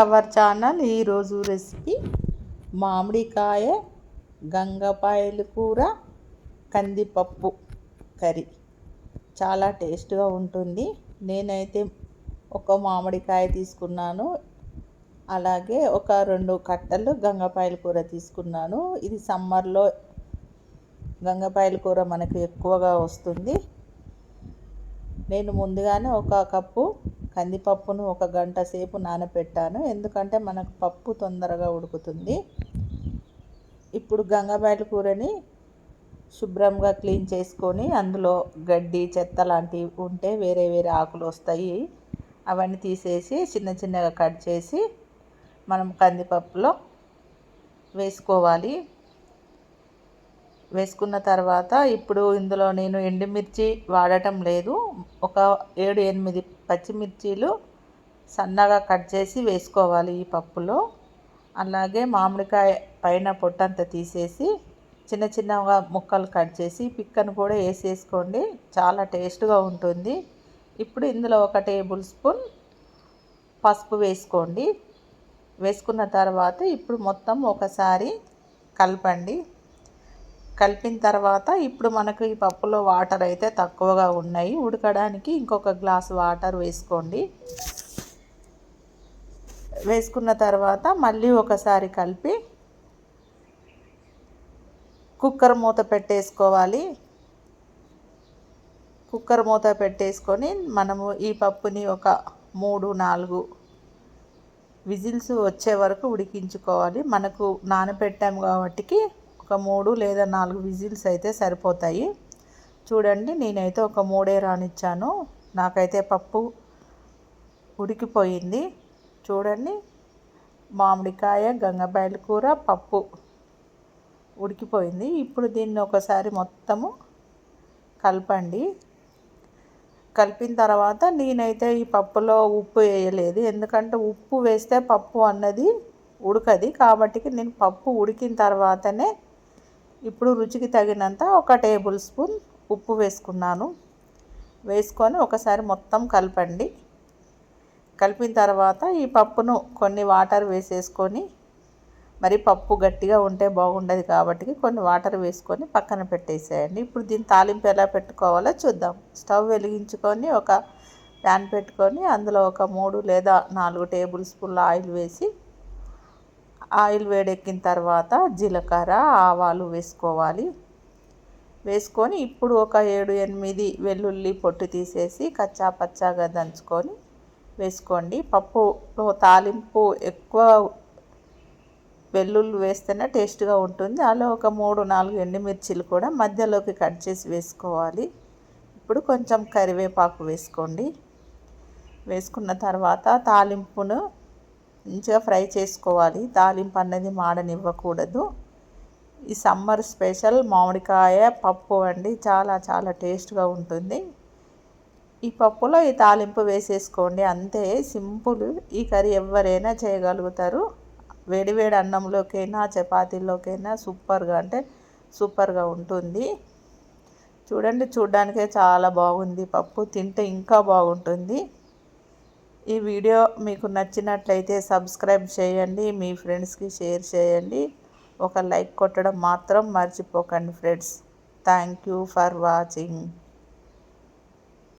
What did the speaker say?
Our channel ఈరోజు recipe మామిడికాయ గంగపాయలు కూర కందిపప్పు కర్రీ. చాలా టేస్ట్గా ఉంటుంది. నేనైతే ఒక మామిడికాయ తీసుకున్నాను. అలాగే ఒక రెండు కట్టలు గంగపాయల కూర తీసుకున్నాను. ఇది సమ్మర్లో గంగపాయల కూర మనకు ఎక్కువగా వస్తుంది. నేను ముందుగానే ఒక కప్పు కందిపప్పును ఒక గంట సేపు నానబెట్టాను ఎందుకంటే మనకు పప్పు తొందరగా ఉడుకుతుంది. ఇప్పుడు గంగబాయల కూరని శుభ్రంగా క్లీన్ చేసుకొని అందులో గడ్డి చెత్త లాంటివి ఉంటే వేరే వేరే ఆకులు వస్తాయి. అవన్నీ తీసేసి చిన్న చిన్నగా కట్ చేసి మనం కందిపప్పులో వేసుకోవాలి. వేసుకున్న తర్వాత ఇప్పుడు ఇందులో నేను ఎండుమిర్చి వాడటం లేదు. ఒక ఏడు ఎనిమిది పచ్చిమిర్చీలు సన్నగా కట్ చేసి వేసుకోవాలి ఈ పప్పులో. అలాగే మామిడికాయ పైన పొట్టంతా తీసేసి చిన్న చిన్నగా ముక్కలు కట్ చేసి పిక్కను కూడా వేసేసుకోండి. చాలా టేస్ట్గా ఉంటుంది. ఇప్పుడు ఇందులో ఒక టేబుల్ స్పూన్ పసుపు వేసుకోండి. వేసుకున్న తర్వాత ఇప్పుడు మొత్తం ఒకసారి కలపండి. కలిపిన తర్వాత ఇప్పుడు మనకు ఈ పప్పులో వాటర్ అయితే తక్కువగా ఉన్నాయి. ఉడకడానికి ఇంకొక గ్లాస్ వాటర్ వేసుకోండి. వేసుకున్న తర్వాత మళ్ళీ ఒకసారి కలిపి కుక్కర్ మూత పెట్టేసుకోవాలి. కుక్కర్ మూత పెట్టేసుకొని మనము ఈ పప్పుని ఒక మూడు నాలుగు విజిల్స్ వచ్చే వరకు ఉడికించుకోవాలి. మనకు నానబెట్టాము కాబట్టి ఒక మూడు లేదా నాలుగు విజిల్స్ అయితే సరిపోతాయి. చూడండి నేనైతే ఒక మూడే రానిచ్చాను. నాకైతే పప్పు ఉడికిపోయింది. చూడండి మామిడికాయ గంగబాయల కూర పప్పు ఉడికిపోయింది. ఇప్పుడు దీన్ని ఒకసారి మొత్తము కలపండి. కలిపిన తర్వాత నేనైతే ఈ పప్పులో ఉప్పు వేయలేదు. ఎందుకంటే ఉప్పు వేస్తే పప్పు అన్నది ఉడకది. కాబట్టి నేను పప్పు ఉడికిన తర్వాతనే ఇప్పుడు రుచికి తగినంత ఒక టేబుల్ స్పూన్ ఉప్పు వేసుకున్నాను. వేసుకొని ఒకసారి మొత్తం కలపండి. కలిపిన తర్వాత ఈ పప్పును కొన్ని వాటర్ వేసేసుకొని మరి పప్పు గట్టిగా ఉంటే బాగుండదు కాబట్టి కొన్ని వాటర్ వేసుకొని పక్కన పెట్టేసేయండి. ఇప్పుడు దీన్ని తాలింపు ఎలా పెట్టుకోవాలో చూద్దాం. స్టవ్ వెలిగించుకొని ఒక ప్యాన్ పెట్టుకొని అందులో ఒక మూడు లేదా నాలుగు టేబుల్ స్పూన్ల ఆయిల్ వేసి ఆయిల్ వేడెక్కిన తర్వాత జీలకర్ర ఆవాలు వేసుకోవాలి. వేసుకొని ఇప్పుడు ఒక ఏడు ఎనిమిది వెల్లుల్లి పొట్టు తీసేసి కచ్చా పచ్చాగా దంచుకొని వేసుకోండి. పప్పులో తాలింపు ఎక్కువ వెల్లుల్లి వేస్తేనే టేస్ట్గా ఉంటుంది. అలా ఒక మూడు నాలుగు ఎండుమిర్చిలు కూడా మధ్యలోకి కట్ చేసి వేసుకోవాలి. ఇప్పుడు కొంచెం కరివేపాకు వేసుకోండి. వేసుకున్న తర్వాత తాలింపును మంచిగా ఫ్రై చేసుకోవాలి. తాలింపు అన్నది మాడనివ్వకూడదు. ఈ సమ్మర్ స్పెషల్ మామిడికాయ పప్పు అండి. చాలా చాలా టేస్ట్గా ఉంటుంది. ఈ పప్పులో ఈ తాలింపు వేసేసుకోండి. అంతే సింపుల్. ఈ కర్రీ ఎవరైనా చేయగలుగుతారు. వేడివేడి అన్నంలోకైనా చపాతీలోకైనా సూపర్గా అంటే సూపర్గా ఉంటుంది. చూడండి చూడ్డానికే చాలా బాగుంది పప్పు. తింటే ఇంకా బాగుంటుంది. ఈ వీడియో మీకు నచ్చినట్లయితే సబ్స్క్రైబ్ చేయండి మీ ఫ్రెండ్స్కి షేర్ చేయండి. ఒక లైక్ కొట్టడం మాత్రం మర్చిపోకండి friends. Thank you for watching.